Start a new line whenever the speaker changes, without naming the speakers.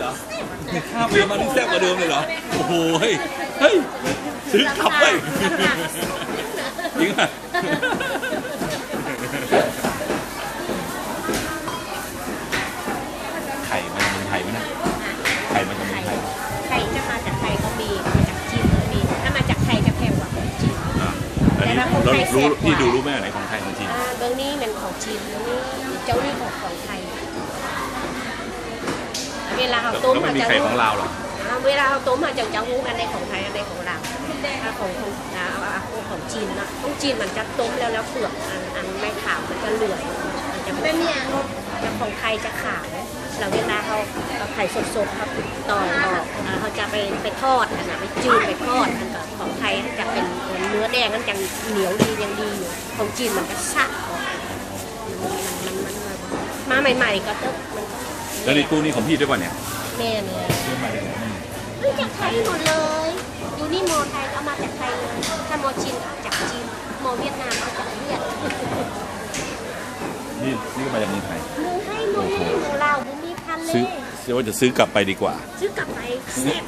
เหรอข้ามเรือมานี่แซ่บกว่าเดิมเลยเหรอ โอ้โห เฮ้ย เฮ้ย ซื้อกลับไปจริงอะไข่มันเมืองไทยไหมนะ ไข่มันจะเมืองไทย
ไข่จะมาจากไทยก็มีมาจากจีนก็มีถ้ามาจากไทยจะแพงกว่าของจีน
อะอันนี้
แต่ว่าของ
เรา
ไทย
รู้
แซ่บกว่า
ที่ดูรู้ไหมอันไหนของไทยของจีน
อ่าเบื้องนี้เป็นของจีนเบื้องนี้เจ้านี่ของของไทย เวลาเขาต้ม
แล้วไม่มี
จะ
ไข่ของลาวเหรอ
อ่าเวลาเขาต้มอาจจะจะรู้อันใดของไทยอันใดของลาวถ้าของของอ่าอ่าของของจีนนะของจีนมันจะต้มแล้วแล้วเปลือกอันอันไม่ขาวมันจะเหลืองมันจะไม่มีแล้วของไทยจะขาวแล้วเวลาเขาเอาไข่สดๆเขาตอนออกอ่าเขาจะไปไปทอดอันนะไปจืดไปทอดอันกับของไทยจะเป็นเนื้อแดงมันจะเหนียวดียังดีอยู่ของจีนมันจะสะออกมันมันมันมันมาใหม่ ๆ ก็ต้องมันก็
แล้วในตู้นี้ของพี่ด้วยป่ะเนี่ย
แม่เนี่ย
ซื้อมาจากไหนอืม
เฮ้ยจากไทยหมดเลย อยู่นี่โมไทยเอามาจากไทยเลยถ้าโมจีนเอาจากจีนโมเวียดนามเอาจากเวียด
นี่นี่ก็มาจากเมืองไทย
เมืองไทยโมนี่หมูลาวบุมีพันเล
ซื้อยเดี๋ยวว่าจะซื้อกลับไปดีกว่า
ซื้อกลับไปเสร็จ